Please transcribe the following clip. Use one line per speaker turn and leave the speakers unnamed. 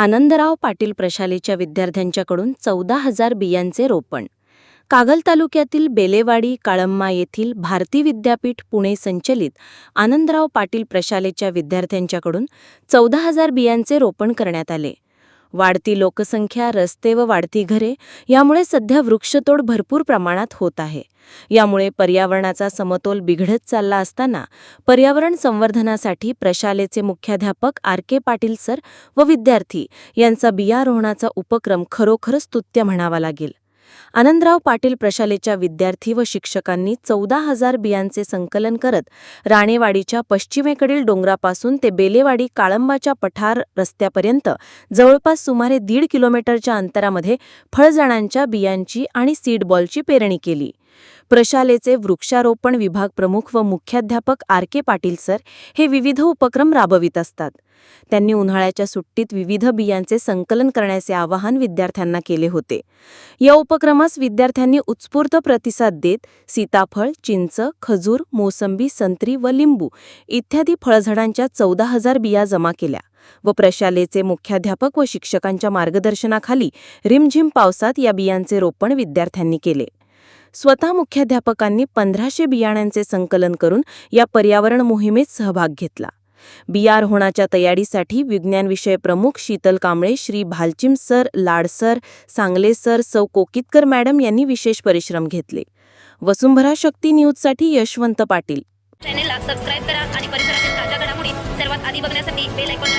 आनंदराव पाटील प्रशालेच्या विद्यार्थ्यांच्याकडून चौदा हजार बियांचे रोपण. कागल तालुक्यातील बेलेवाडी काळम्मा येथील भारती विद्यापीठ पुणे संचलित आनंदराव पाटील प्रशालेच्या विद्यार्थ्यांच्याकडून चौदा हजार बियांचे रोपण करण्यात आले. वाढती लोकसंख्या रस्ते व वाढती घरे यामुळे सध्या वृक्षतोड भरपूर प्रमाणात होत आहे. यामुळे पर्यावरणाचा समतोल बिघडत चालला असताना पर्यावरण संवर्धनासाठी प्रशालेचे मुख्याध्यापक आर के पाटील सर व विद्यार्थी यांचा बियारोहणाचा उपक्रम खरोखरच स्तुत्य म्हणावा लागेल. आनंदराव पाटील प्रशालेच्या विद्यार्थी व शिक्षकांनी चौदा हजार बियांचे संकलन करत राणेवाडीच्या पश्चिमेकडील डोंगरापासून ते बेलेवाडी काळंबाच्या पठार रस्त्यापर्यंत जवळपास सुमारे दीड किलोमीटरच्या अंतरामध्ये फळझाडांच्या बियांची आणि सीडबॉलची पेरणी केली. प्रशालेचे वृक्षारोपण विभाग प्रमुख व मुख्याध्यापक आर के पाटील सर हे विविध उपक्रम राबवित असतात. त्यांनी उन्हाळ्याच्या सुट्टीत विविध बियांचे संकलन करण्याचे आवाहन विद्यार्थ्यांना केले होते. या उपक्रमास विद्यार्थ्यांनी उत्स्फूर्त प्रतिसाद देत सीताफळ चिंच खजूर मोसंबी संत्री व लिंबू इत्यादी फळझाडांच्या चौदा हजार बिया जमा केल्या व प्रशालेचे मुख्याध्यापक व शिक्षकांच्या मार्गदर्शनाखाली रिमझिम पावसात या बियांचे रोपण विद्यार्थ्यांनी केले. स्वतः मुख्याध्यापकांनी पंधराशे बियाण्यांचे संकलन करून या पर्यावरण मोहिमेत सहभाग घेतला. बियारोहणाच्या तयारीसाठी विज्ञान विषय प्रमुख Sheetal Kamble Shri Bhalchim sir Lad sir Sangle sir Sau Kokitkar madam यांनी विशेष परिश्रम घेतले. वसुंधरा शक्ती न्यूजसाठी यशवंत पाटील.
चॅनेलला सबस्क्राईब करा आणि परिसरातील ताज्या घडामोडी सर्वात आधी बघण्यासाठी बेल आयकॉनला